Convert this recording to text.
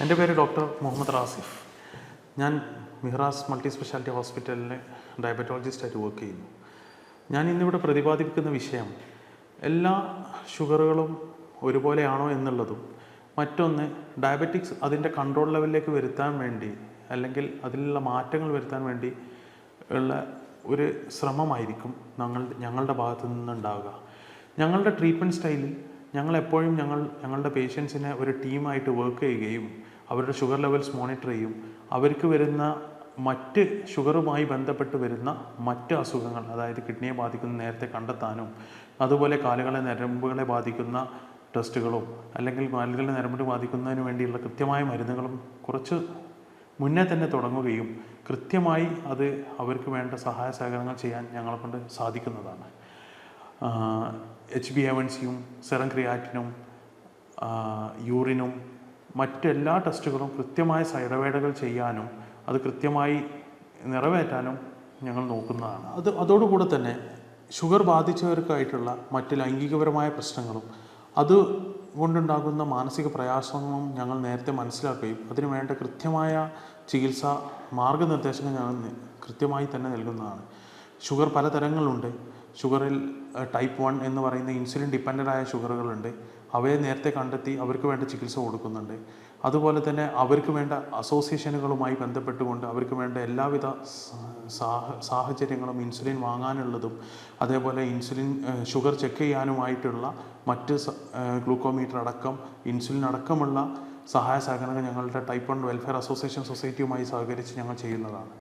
എന്റെ പേര് ഡോക്ടർ മുഹമ്മദ് റാസിഫ്. ഞാൻ മിഹ്റാസ് മൾട്ടി സ്പെഷ്യാലിറ്റി ഹോസ്പിറ്റലിലെ ഡയബറ്റോളജിസ്റ്റായിട്ട് വർക്ക് ചെയ്യുന്നു. ഞാൻ ഇന്നിവിടെ പ്രതിപാദിപ്പിക്കുന്ന വിഷയം എല്ലാ ഷുഗറുകളും ഒരുപോലെയാണോ എന്നുള്ളതും മറ്റൊന്ന് ഡയബറ്റിക്സ് അതിന്റെ കൺട്രോൾ ലെവലിലേക്ക് വരുത്താൻ വേണ്ടി അല്ലെങ്കിൽ അതിലുള്ള മാറ്റങ്ങൾ വരുത്താൻ വേണ്ടി ഉള്ള ഒരു ശ്രമമായിരിക്കും ഞങ്ങൾ ഞങ്ങളുടെ ഭാഗത്തു നിന്നുണ്ടാവുക. ഞങ്ങളുടെ ട്രീറ്റ്മെന്റ് സ്റ്റൈലിൽ ഞങ്ങൾ എപ്പോഴും ഞങ്ങൾ ഞങ്ങളുടെ പേഷ്യൻസിനെ ഒരു ടീമായിട്ട് വർക്ക് ചെയ്യുകയും അവരുടെ ഷുഗർ ലെവൽസ് മോണിറ്റർ ചെയ്യും. അവർക്ക് വരുന്ന മറ്റ് ഷുഗറുമായി ബന്ധപ്പെട്ട് വരുന്ന മറ്റ് അസുഖങ്ങൾ അതായത് കിഡ്നിയെ ബാധിക്കുന്ന നേരത്തെ കണ്ടെത്താനും അതുപോലെ കാലുകളെ നരമ്പുകളെ ബാധിക്കുന്ന ടെസ്റ്റുകളും അല്ലെങ്കിൽ കാലുകളെ നരമ്പുകൾ ബാധിക്കുന്നതിന് വേണ്ടിയുള്ള കൃത്യമായ മരുന്നുകളും കുറച്ച് മുന്നേ തന്നെ തുടങ്ങുകയും കൃത്യമായി അത് അവർക്ക് വേണ്ട സഹായ സഹകരണങ്ങൾ ചെയ്യാൻ ഞങ്ങളെക്കൊണ്ട് സാധിക്കുന്നതാണ്. എച്ച് ബി എ വൺ സിയും സെറം ക്രിയാറ്റിനും യൂറിനും മറ്റെല്ലാ ടെസ്റ്റുകളും കൃത്യമായ സൈഡവേടകൾ ചെയ്യാനും അത് കൃത്യമായി നിറവേറ്റാനും ഞങ്ങൾ നോക്കുന്നതാണ്. അത് അതോടുകൂടെ തന്നെ ഷുഗർ ബാധിച്ചവർക്കായിട്ടുള്ള മറ്റ് ലൈംഗികപരമായ പ്രശ്നങ്ങളും അത് കൊണ്ടുണ്ടാകുന്ന മാനസിക പ്രയാസങ്ങളും ഞങ്ങൾ നേരത്തെ മനസ്സിലാക്കുകയും അതിനു വേണ്ട കൃത്യമായ ചികിത്സ മാർഗനിർദ്ദേശങ്ങൾ ഞങ്ങൾ കൃത്യമായി തന്നെ നൽകുന്നതാണ്. ഷുഗർ പലതരങ്ങളുണ്ട്. ഷുഗറിൽ ടൈപ്പ് വൺ എന്ന് പറയുന്ന ഇൻസുലിൻ ഡിപ്പെൻഡന്റ് ആയ ഷുഗറുകളുണ്ട്. അവയെ നേരത്തെ കണ്ടെത്തി അവർക്ക് വേണ്ട ചികിത്സ കൊടുക്കുന്നുണ്ട്. അതുപോലെ തന്നെ അവർക്ക് വേണ്ട അസോസിയേഷനുകളുമായി ബന്ധപ്പെട്ടുകൊണ്ട് അവർക്ക് വേണ്ട എല്ലാവിധ സാഹചര്യങ്ങളും ഇൻസുലിൻ വാങ്ങാനുള്ളതും അതേപോലെ ഇൻസുലിൻ ഷുഗർ ചെക്ക് ചെയ്യാനുമായിട്ടുള്ള മറ്റ് ഗ്ലൂക്കോമീറ്റർ അടക്കം ഇൻസുലിൻ അടക്കമുള്ള സഹായ സഹകരണങ്ങൾ ഞങ്ങളുടെ ടൈപ്പ് വൺ വെൽഫെയർ അസോസിയേഷൻ സൊസൈറ്റിയുമായി സഹകരിച്ച് ഞങ്ങൾ ചെയ്യുന്നതാണ്.